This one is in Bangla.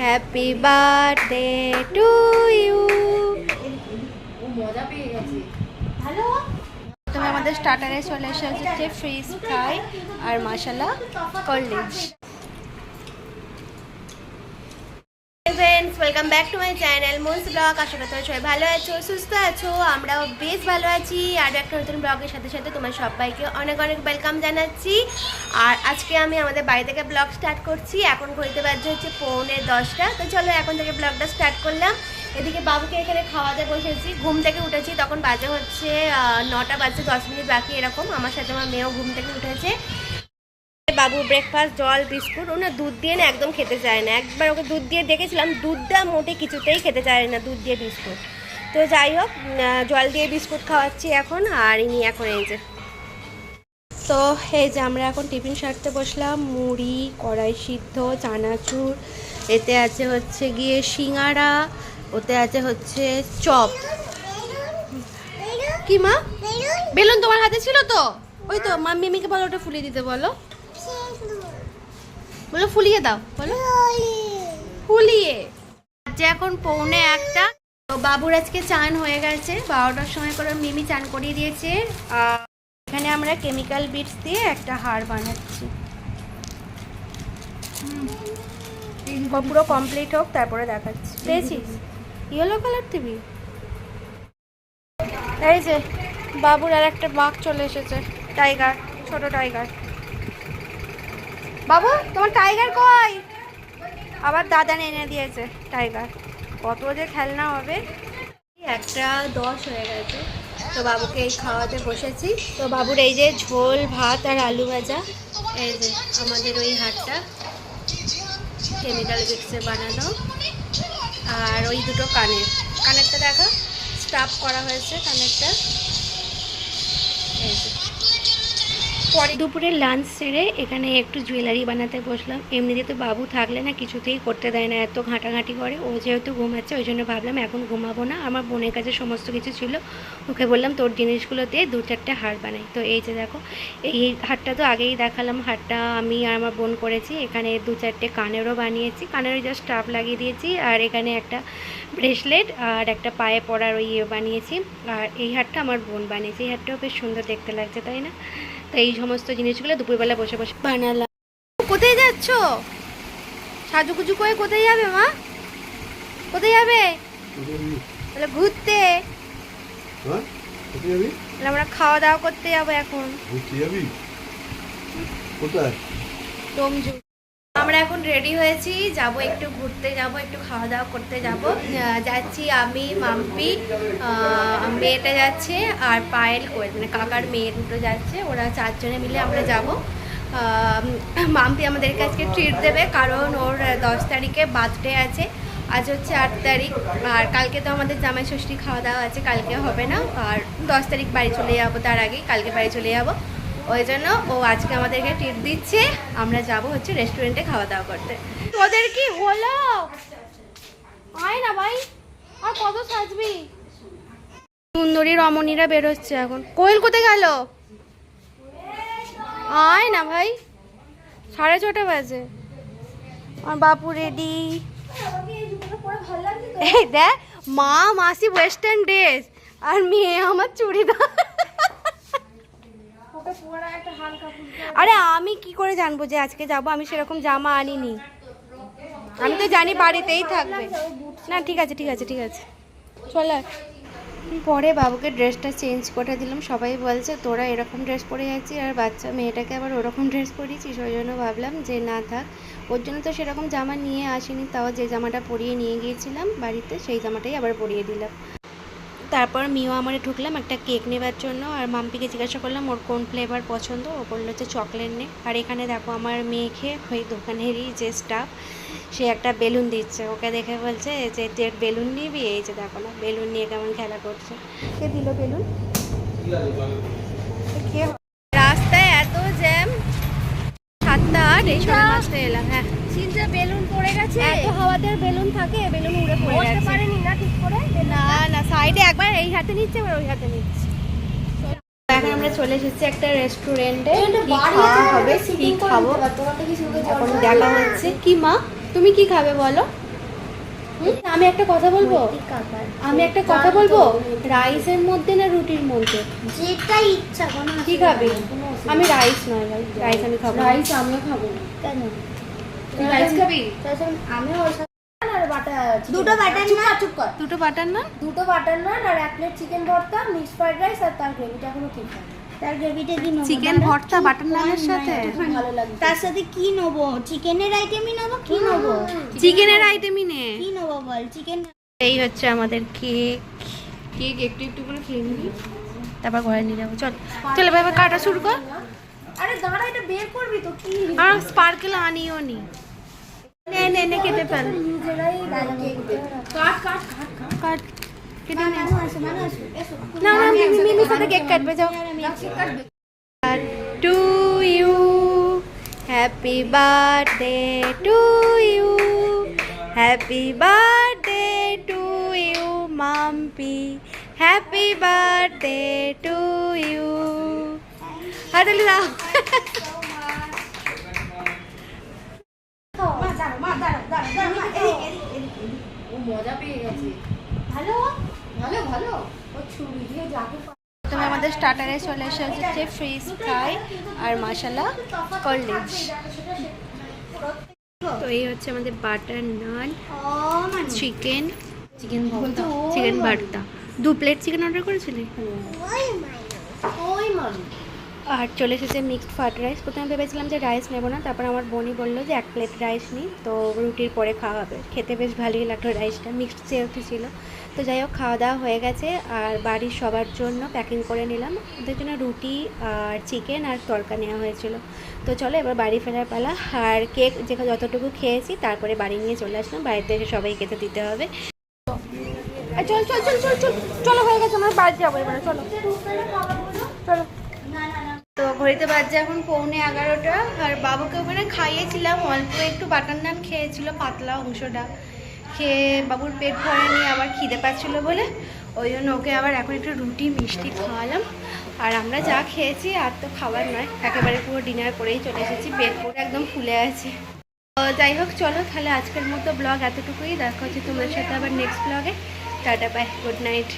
হ্যাপি বার্থডে টু ইউ তুমি আমাদের স্টার্টারে চলে এসে হচ্ছে fridge fry R masala cold drinks friends welcome back to my channel মোস blog আশা করি তোমরা সবাই ভালো আছো, সুস্থ আছো, আমরাও বেশ ভালো আছি। আর একটা নতুন ব্লগের সাথে সাথে তোমার সবাইকে অনেক অনেক ওয়েলকাম জানাচ্ছি। আর আজকে আমি আমাদের বাড়ি থেকে ব্লগ স্টার্ট করছি। এখন ঘড়িতে বাজছে হচ্ছে পৌনে দশটা। তো চলো এখন থেকে ব্লগটা স্টার্ট করলাম। এদিকে বাবুকে এখানে খাওয়াতে বসেছি। ঘুম থেকে উঠেছি, তখন বাজে হচ্ছে নটা বাজে, দশ মিনিট বাকি এরকম। আমার সাথে আমার মেয়েও ঘুম থেকে উঠেছে। বাবু ব্রেকফাস্ট জল বিস্কুট ও না দুধ দিয়ে না একদম খেতে চায় না। একবার ওকে দুধ দিয়ে দেখেছিলাম দুধটা মোটে কিছুতেই খেতে চায় না দুধ দিয়ে বিস্কুট। তো যাই হোক জল দিয়ে বিস্কুট খাওয়াচ্ছি এখন আর ইনি এখন এই যে। তো এই যে আমরা এখন টিফিন সারতে বসলাম মুড়ি কড়াই সিদ্ধ চানাচুর এতে আছে হচ্ছে গিয়ে সিঙাড়া ওতে আছে হচ্ছে চপ। কি মা? বেলুন তোমার হাতে ছিল তো? ওই তো মা মিমিকে বলো ওটা ফুলিয়ে দিতে বলো। বলো ফুলিয়ে দাও, বলো। ফুলিয়ে। আজকে এখন পৌনে একটা। তো বাবুর আজকে চান হয়ে গেছে, বারোটার সময় করে মিমি চান করিয়ে দিয়েছে। আর এখানে আমরা কেমিক্যাল বিটস দিয়ে একটা হার বানাচ্ছি। পুরো কমপ্লিট হোক, তারপরে দেখাচ্ছি। পেয়েছিস? ইয়েলো কালার দিবি? এই যে, বাবুর আর একটা বাঘ চলে এসেছে, টাইগার, ছোট টাইগার। বাবু, তোমার টাইগার কই? আবার দাদা এনে দিয়েছে টাইগার কত যে খেলনা হবে। একটা দশ হয়ে গেছে। তো বাবুকে এই খাওয়াতে বসেছি। তো বাবুর এই যে ঝোল, ভাত আর আলু ভাজা, এই যে আমাদের ওই হাটটা। কেমিক্যাল বিক্সে বানানো। আর ওই দুটো কানের। কানেরটা দেখা স্টাফ করা হয়েছে কানেরটা। পরে দুপুরে লাঞ্চ সেরে এখানে একটু জুয়েলারি বানাতে বসলাম। এমনিতে তো বাবু থাকলে না কিছুতেই করতে দেয় না, এত ঘাঁটাঘাঁটি করে। ও যেহেতু ঘুমাচ্ছে, ওই জন্য ভাবলাম এখন ঘুমাবো না। আমার বোনের কাছে সমস্ত কিছু ছিল। ওকে বললাম, তোর জিনিসগুলো দিয়ে দু চারটে হার বানাই। তো এই যে দেখো, এই হারটা তো আগেই দেখালাম। হারটা আমি আর আমার বোন করেছি। এখানে দু চারটে কানেরও বানিয়েছি। কানেরও জাস্ট স্টাফ লাগিয়ে দিয়েছি। আর এখানে একটা ব্রেসলেট আর একটা পায়ে পরার ওই ইয়ে বানিয়েছি। আর এই হারটা আমার বোন বানিয়েছে। এই হারটাও বেশ সুন্দর দেখতে লাগছে, তাই না? তো এই সমস্ত জিনিসগুলো দুপুরবেলা বসে বসে বানালাম। কোথায় যাচ্ছ? সাজুগুজু করে কোথায় যাবে মা? কোথায় যাবে? তাহলে ঘুরতে। হ্যাঁ? কোথায় যাবি? তাহলে আমরা খাওয়া দাওয়া করতে যাব এখন। ঘুরতে যাবি? কোথায়? টমজু আমরা এখন রেডি হয়েছি। যাব একটু ঘুরতে, যাব একটু খাওয়া দাওয়া করতে যাব। যাচ্ছি আমি, মাম্পি মেয়েটা যাচ্ছে আর পায়েল করে মানে কাকার মেয়ে দুটো যাচ্ছে। ওরা চারজনে মিলে আমরা যাব। মাম্পি আমাদেরকে আজকে ট্রিট দেবে কারণ ওর দশ তারিখে বার্থডে আছে। আজ হচ্ছে আট তারিখ। আর কালকে তো আমাদের জামাই ষষ্ঠী খাওয়া দাওয়া আছে, কালকে হবে না। আর দশ তারিখ বাড়ি চলে যাব তার আগেই, কালকে বাড়ি চলে যাব। ওই জন্য ও আজকে আমাদেরকে টিপ দিচ্ছে। আমরা যাব হচ্ছে রেস্টুরেন্টে খাওয়া দাওয়া করতে। তোদের কি হলো? আয় না ভাই। আর কত সাজবি? সুন্দরী রমণীরা বেরোচ্ছে এখন। কোয়েল কোথায় গেল? আয় না ভাই। সাড়ে ছটা বাজে। আমার বাপু রেডি দেখ, মা, মাসি ওয়েস্টার্ন ড্রেস আর মেয়ে আমার চুড়িদার। আরে আমি কি করে জানব যে আজকে যাব? আমি সেরকম জামা আনিনি। আমি তো জানি বাড়িতেই থাকবে। না ঠিক আছে ঠিক আছে ঠিক আছে। চলে পরে বাবুকে ড্রেসটা চেঞ্জ করে দিলাম। সবাই বলছে তোরা এরকম ড্রেস পরে যাচ্ছিস আর বাচ্চা মেয়েটাকে আবার ওরকম ড্রেস পরিয়েছিস? ওই জন্য ভাবলাম যে না থাক। ওর জন্য তো সেরকম জামা নিয়ে আসিনি। তাও যে জামাটা পরিয়ে নিয়ে গিয়েছিলাম বাড়িতে সেই জামাটাই আবার পরিয়ে দিলাম। তারপর মিও আমারে ঢুকলাম একটা কেক নেবার জন্য আর মাম্পিকে জিজ্ঞাসা করলাম ওর কোন ফ্লেভার পছন্দ? ও বলল যে চকলেট নে। আর এখানে দেখো আমার মেয়েকে, ওই দোকানেরই যে স্টাফ সে একটা বেলুন দিচ্ছে। ওকে দেখে বলছে যে, তুই বেলুন নিবি? এই যে দেখো না, বেলুন নিয়ে কেমন খেলা করছে। কে দিল বেলুন? কে সাতটা এই সময় বাসটা এলাম হ্যাঁ। চিন্তা বেলুন পড়ে গেছে। এত হাওয়াতে বেলুন থাকে বেলুন উড়ে পড়ে গেছে। পারেনি না ঠিক করে না না সাইডে একবার এই হাতে নিচ্ছে এবার ওই হাতে নিচ্ছে। এখন আমরা চলে এসেছি একটা রেস্টুরেন্টে। কি খাওয়া হবে কি খাব? এখন দেখা হচ্ছে। কি মা? তুমি কি খাবে বলো? আমি একটা কথা বলব? আমি একটা কথা বলব? রাইসের মধ্যে না রুটির মধ্যে? যেটা ইচ্ছা কি খাবি? আমি রাইস নয় ভাই রাইস আমি খাব রাইস আমিও খাব। কেন? তুই রাইস খাবি? আমি ওর সাথে আর বাটার দুটো বাটার চুপ নান কর, চুপ কর। দুটো বাটার না দুটো বাটার নান আর এক প্লেট চিকেন ভর্তা মিক্সড ফ্রাইড রাইস আর তার গ্রেভিটা এখনও ঠিক হয় তার গ্রেভিটা কি নেব? চিকেন। ভর্তা বাটার নানের সাথে? ভালো লাগে তার সাথে কি নেব? চিকেনের আইটেমই নেব? কি নেব? চিকেনের আইটেমই নে। কি নেব বল? চিকেন এই হচ্ছে আমাদের কেক কেক একটু একটু করে খেয়ে নিবি। তারপর ঘরে নিয়ে যাব। চল। চল এবার কাটা শুরু কর। আরে দাঁড়া এটা বের করবি তো কি? আর স্পার্কেল আনিও নি। নে নে নে কেটে ফেল। কাট কাট কাট কাট। নে। না না মিমি মিমি সাথে কেক কাটবে যাও। To you happy birthday to you happy birthday to you Mampi. Happy birthday to you হাততালি দাও মা দাঁড়া মা দাঁড়া দাঁড়া দাঁড়া মা এই এদিক, এদিক, এদিক। ও মজা পেয়ে গেছে ভালো ভালো ভালো ও ছুরি দিয়ে যাকে তুমি আমাদের স্টার্টারে চলে এসেছে ফ্রিজ ফ্রাই আর মশলা কোল্ড ড্রিঙ্কস তো এই হচ্ছে আমাদের বাটার নান ও মানে চিকেন চিকেন ভর্তা চিকেন ভর্তা দু প্লেট চিকেন অর্ডার করেছিলি? আর চলে এসেছে মিক্সড ফ্রাইড রাইস প্রথমে ভেবেছিলাম যে রাইস নেব না তারপর আমার বোনই বলল যে এক প্লেট রাইস নিই তো রুটির পরে খাওয়া হবে। খেতে বেশ ভালোই লাগল রাইসটা মিক্সড যেহেতু ছিল। তো যাই হোক খাওয়া দাওয়া হয়ে গেছে আর বাড়ির সবার জন্য প্যাকিং করে নিলাম। ওদের জন্য রুটি আর চিকেন আর তরকা নেওয়া হয়েছিল। তো চলো এবার বাড়ি ফেরার পালা। আর কেক যেখানে যতটুকু খেয়েছি তারপরে বাড়ি নিয়ে চলে আসলাম। বাড়িতে এসে সবাই খেতে দিতে হবে। চল চল চল চল চল। চলো, হয়ে গেছে, আমরা বাড়ি যাব এবারে, চলো। চলো। তো ঘড়িতে বাজছে এখন পৌনে এগারোটা, আর বাবুকে ওখানে খাইয়েছিলাম, অল্প একটু বাটার নান খেয়েছিল, পাতলা অংশটা। খেয়ে বাবুর পেট ভরেনি আবার খিদে পাচ্ছিল বলে, ওই জন্য ওকে আবার এখন একটু রুটি, মিষ্টি খাওয়ালাম। আর আমরা যা খেয়েছি, আর তো খাবার নয়, একেবারে পুরো ডিনার করেই চলে এসেছি, পেট পুরো একদম ফুলে আছে। তো যাই হোক, চলো তাহলে আজকের মতো ব্লগ এতটুকুই, দেখা হচ্ছে তোমার সাথে আবার নেক্সট ব্লগে টাটা বাই গুড নাইট